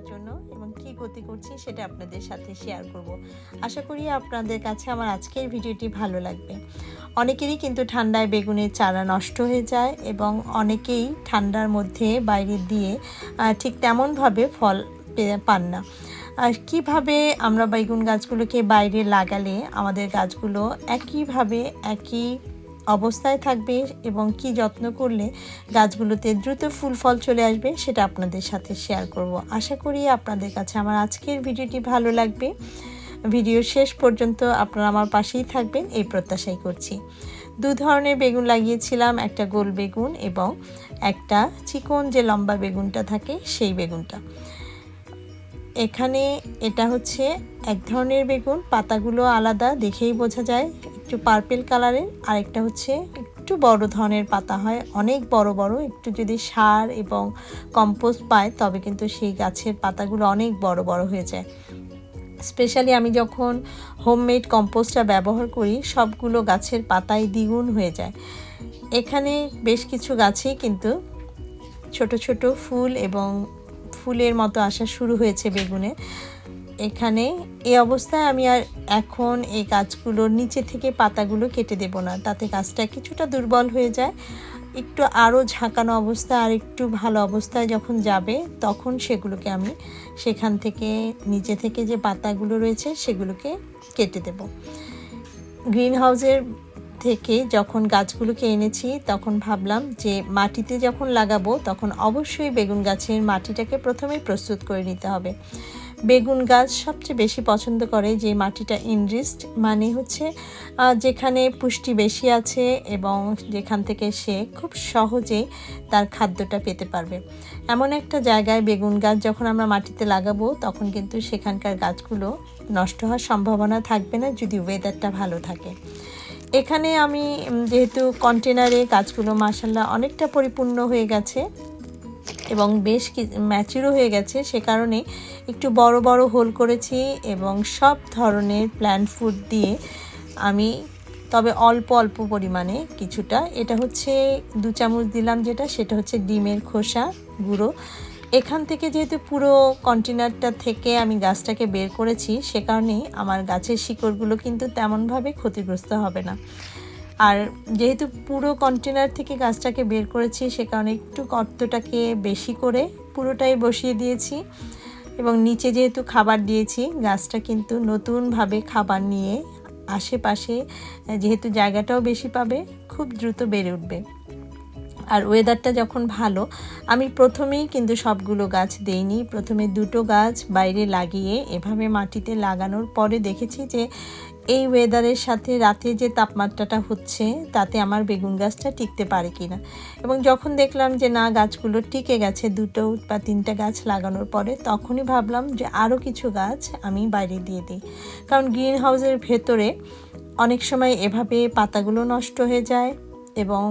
করার জন্য এবং কি গতি করছি সেটা আপনাদের সাথে শেয়ার করব। আশা করি আপনাদের কাছে আমার আজকের ভিডিওটি ভালো লাগবে। অনেকেরই কিন্তু ঠান্ডায় বেগুনের চারা নষ্ট হয়ে যায় এবং অনেকেই ঠান্ডার মধ্যে বাইরে দিয়ে ঠিক তেমনভাবে ফল পান না। আর কীভাবে আমরা বেগুন গাছগুলোকে বাইরে লাগালে আমাদের গাছগুলো একইভাবে, একই অবস্থায় থাকবে এবং কি যত্ন করলে গাছগুলোতে দ্রুত ফুল, ফল চলে আসবে সেটা আপনাদের সাথে শেয়ার করব। আশা করি আপনাদের কাছে আমার আজকের ভিডিওটি ভালো লাগবে। ভিডিও শেষ পর্যন্ত আপনারা আমার পাশেই থাকবেন, এই প্রত্যাশাই করছি। দু ধরনের বেগুন লাগিয়েছিলাম, একটা গোল বেগুন এবং একটা চিকন যে লম্বা বেগুনটা থাকে সেই বেগুনটা। এখানে এটা হচ্ছে এক ধরনের বেগুন, পাতাগুলো আলাদা দেখেই বোঝা যায় একটু পার্পেল কালারের আর একটা হচ্ছে একটু বড় ধরনের পাতা হয়। অনেক বড় বড়, একটু যদি সার এবং কম্পোস্ট পায়, তবে কিন্তু সেই গাছের পাতাগুলো অনেক বড় বড় হয়ে যায়। স্পেশালি আমি যখন হোমমেড কম্পোস্টটা ব্যবহার করি, সবগুলো গাছের পাতায় দ্বিগুণ হয়ে যায়। এখানে বেশ কিছু গাছেই কিন্তু ছোট ছোট ফুল এবং ফুলের মতো আসা শুরু হয়েছে বেগুনে। এখানে এই অবস্থায় আমি আর এখন এই গাছগুলোর নিচে থেকে পাতাগুলো কেটে দেব না। তাতে গাছটা কিছুটা দুর্বল হয়ে যায়। একটু আরও ঝাঁকানো অবস্থায় আর একটু ভালো অবস্থায় যখন যাবে, তখন সেগুলোকে আমি সেখান থেকে, নিচে থেকে যে পাতাগুলো রয়েছে সেগুলোকে কেটে দেব। গ্রিন হাউসের থেকে যখন গাছগুলোকে এনেছি, তখন ভাবলাম যে মাটিতে যখন লাগাবো, তখন অবশ্যই বেগুন গাছের মাটিটাকে প্রথমেই প্রস্তুত করে নিতে হবে। বেগুন গাছ সবচেয়ে বেশি পছন্দ করে যে মাটিটা ইনরিস্ট মানে হচ্ছে যেখানে পুষ্টি বেশি আছে এবং যেখান থেকে সে খুব সহজে তার খাদ্যটা পেতে পারবে। এমন একটা জায়গায় বেগুন গাছ যখন আমরা মাটিতে লাগাবো, তখন কিন্তু সেখানকার গাছগুলো নষ্ট হওয়ার সম্ভাবনা থাকবে না যদি ওয়েদারটা ভালো থাকে। এখানে আমি যেহেতু কন্টেনারে গাছগুলো মাসাল্লাহ অনেকটা পরিপূর্ণ হয়ে গেছে এবং বেশ ম্যাচিউরও হয়ে গেছে। সে কারণে একটু বড় বড় হোল করেছি এবং সব ধরনের প্ল্যান্ট ফুড দিয়ে আমি তবে অল্প অল্প পরিমাণে কিছুটা, এটা হচ্ছে দু চামচ দিলাম যেটা, সেটা হচ্ছে ডিমের খোসা গুঁড়ো। এখান থেকে যেহেতু পুরো কন্টেনারটা থেকে আমি গাছটাকে বের করেছি, সে কারণেই আমার গাছের শিকড়গুলো কিন্তু তেমনভাবে ক্ষতিগ্রস্ত হবে না। আর যেহেতু পুরো কন্টেনার থেকে গাছটাকে বের করেছি, সে কারণে একটু গর্তটাকে বেশি করে পুরোটাই বসিয়ে দিয়েছি এবং নিচে যেহেতু খাবার দিয়েছি, গাছটা কিন্তু নতুনভাবে খাবার নিয়ে আশেপাশে যেহেতু জায়গাটাও বেশি পাবে, খুব দ্রুত বেড়ে উঠবে। আর ওয়েদারটা যখন ভালো, আমি প্রথমেই কিন্তু সবগুলো গাছ দেইনি। প্রথমে দুটো গাছ বাইরে লাগিয়ে এভাবে মাটিতে লাগানোর পরে দেখেছি যে, এই ওয়েদারের সাথে রাতে যে তাপমাত্রাটা হচ্ছে, তাতে আমার বেগুন গাছটা টিকতে পারে কি না এবং যখন দেখলাম যে না, গাছগুলো টিকে গেছে, দুটো বা তিনটা গাছ লাগানোর পরে, তখনই ভাবলাম যে আরও কিছু গাছ আমি বাইরে দিয়ে দিই। কারণ গ্রিন হাউসের ভেতরে অনেক সময় এভাবে পাতাগুলো নষ্ট হয়ে যায় এবং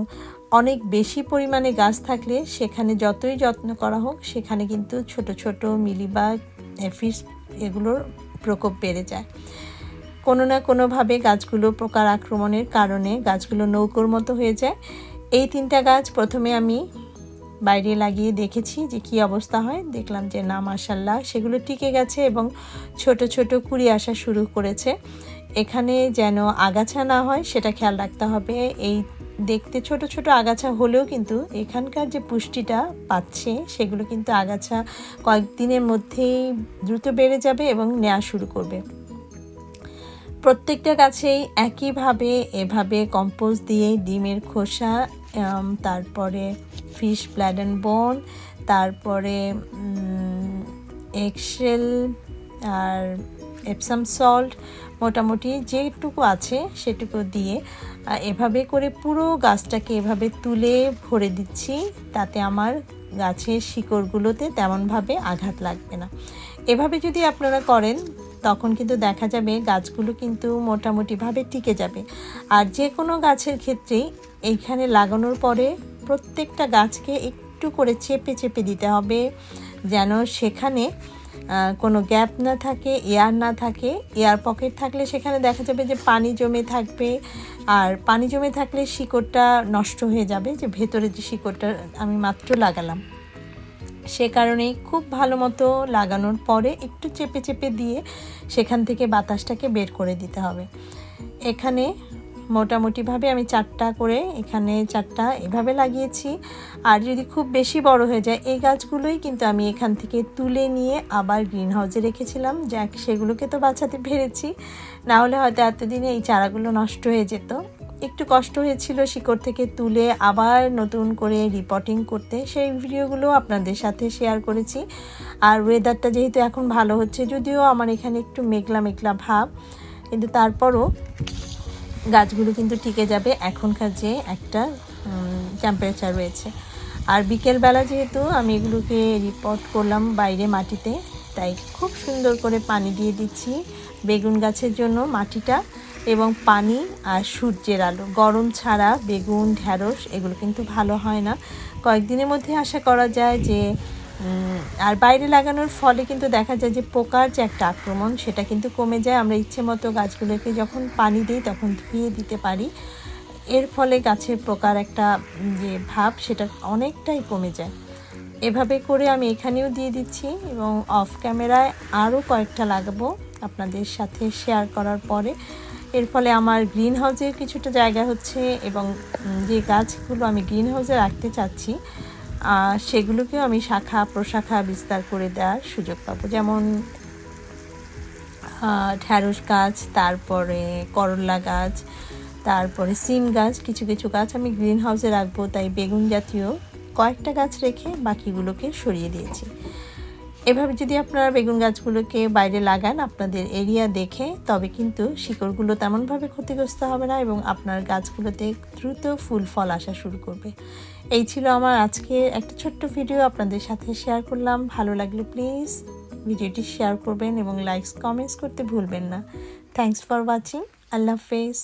অনেক বেশি পরিমাণে গাছ থাকলে সেখানে যতই যত্ন করা হোক, সেখানে কিন্তু ছোট ছোট মিলিবাগ, এফিস এগুলোর প্রকোপ বেড়ে যায়। কোনো না কোনোভাবে গাছগুলো পোকার আক্রমণের কারণে গাছগুলো নৌকোর মতো হয়ে যায়। এই তিনটা গাছ প্রথমে আমি বাইরে লাগিয়ে দেখেছি যে কি অবস্থা হয়। দেখলাম যে না মাসাল্লাহ সেগুলো টিকে গেছে এবং ছোট ছোট কুড়ি আসা শুরু করেছে। এখানে যেন আগাছা না হয়, সেটা খেয়াল রাখতে হবে। এই দেখতে ছোট ছোট আগাছা হলেও কিন্তু এখানকার যে পুষ্টিটা পাচ্ছে, সেগুলো কিন্তু আগাছা কয়েকদিনের মধ্যেই দ্রুত বেড়ে যাবে এবং নেওয়া শুরু করবে। প্রত্যেকটা গাছেই একইভাবে এভাবে কম্পোস্ট দিয়ে ডিমের খোসা তারপরে ফিশ ব্ল্যাড অ্যান্ড বোন তারপরে এক্সেল আর এপসাম সল্ট মোটামুটি যেটুকু আছে সেটুকু দিয়ে এভাবে করে পুরো গাছটাকে এভাবে তুলে ভরে দিচ্ছি, তাতে আমার গাছের শিকড়গুলোতে তেমনভাবে আঘাত লাগবে না। এভাবে যদি আপনারা করেন, তখন কিন্তু দেখা যাবে গাছগুলো কিন্তু মোটামুটিভাবে টিকে যাবে। আর যে কোনো গাছের ক্ষেত্রেই এইখানে লাগানোর পরে প্রত্যেকটা গাছকে একটু করে চেপে চেপে দিতে হবে, যেন সেখানে কোনো গ্যাপ না থাকে, এয়ার না থাকে, এয়ার পকেট থাকলে সেখানে দেখা যাবে যে পানি জমে থাকবে আর পানি জমে থাকলে শিকড়টা নষ্ট হয়ে যাবে, যে ভেতরে যে শিকড়টা আমি মাত্র লাগালাম। সে কারণে খুব ভালো মতো লাগানোর পরে একটু চেপে চেপে দিয়ে সেখান থেকে বাতাসটাকে বের করে দিতে হবে। এখানে মোটামুটিভাবে আমি চারটা করে এখানে চারটা এভাবে লাগিয়েছি। আর যদি খুব বেশি বড় হয়ে যায়, এই গাছগুলোই কিন্তু আমি এখান থেকে তুলে নিয়ে আবার গ্রিন হাউসে রেখেছিলাম। যাক, সেগুলোকে তো বাঁচাতে পেরেছি। না হলে হয়তো এতদিনে এই চারাগুলো নষ্ট হয়ে যেত। একটু কষ্ট হয়েছিল শিকড় থেকে তুলে আবার নতুন করে রিপোর্টিং করতে। সেই ভিডিওগুলো আপনাদের সাথে শেয়ার করেছি। আর ওয়েদারটা যেহেতু এখন ভালো হচ্ছে, যদিও আমার এখানে একটু মেঘলা মেঘলা ভাব, কিন্তু তারপরও গাছগুলো কিন্তু টিকে যাবে। এখনকার যে একটা টেম্পারেচার রয়েছে। আর বিকেলবেলা যেহেতু আমি এগুলোকে রিপোর্ট করলাম বাইরে মাটিতে, তাই খুব সুন্দর করে পানি দিয়ে দিচ্ছি বেগুন গাছের জন্য মাটিটা এবং পানি আর সূর্যের আলো। গরম ছাড়া বেগুন ঢ্যাঁড়স এগুলো কিন্তু ভালো হয় না। কয়েকদিনের মধ্যে আশা করা যায় যে আর বাইরে লাগানোর ফলে কিন্তু দেখা যায় যে পোকার যে একটা আক্রমণ, সেটা কিন্তু কমে যায়। আমরা ইচ্ছে মতো গাছগুলোকে যখন পানি দিই, তখন ধুয়ে দিতে পারি। এর ফলে গাছের পোকার একটা যে ভাব, সেটা অনেকটাই কমে যায়। এভাবে করে আমি এখানেও দিয়ে দিচ্ছি এবং অফ ক্যামেরায় আরও কয়েকটা লাগাবো আপনাদের সাথে শেয়ার করার পরে। এর ফলে আমার গ্রিন হাউসের কিছুটা জায়গা হচ্ছে এবং যে গাছগুলো আমি গ্রিন হাউসে রাখতে চাচ্ছি সেগুলোকেও আমি শাখা, প্রশাখা বিস্তার করে দেওয়ার সুযোগ পাবো। যেমন ঢ্যাঁড়স গাছ, তারপরে করলা গাছ, তারপরে সিম গাছ, কিছু কিছু গাছ আমি গ্রিন হাউসে রাখব। তাই বেগুন জাতীয় কয়েকটা গাছ রেখে বাকিগুলোকে সরিয়ে দিয়েছি। এভাবে যদি আপনারা বেগুন গাছগুলোকে বাইরে লাগান আপনাদের এরিয়া দেখে, তবে কিন্তু শিকড়গুলো তেমনভাবে ক্ষতিগ্রস্ত হবে না এবং আপনার গাছগুলোতে দ্রুত ফুল, ফল আসা শুরু করবে। এই ছিল আমার আজকে একটা ছোট্ট ভিডিও, আপনাদের সাথে শেয়ার করলাম। ভালো লাগলে প্লিজ ভিডিওটি শেয়ার করবেন এবং লাইকস কমেন্টস করতে ভুলবেন না। থ্যাংকস ফর ওয়াচিং আল্লাহ হাফেজ।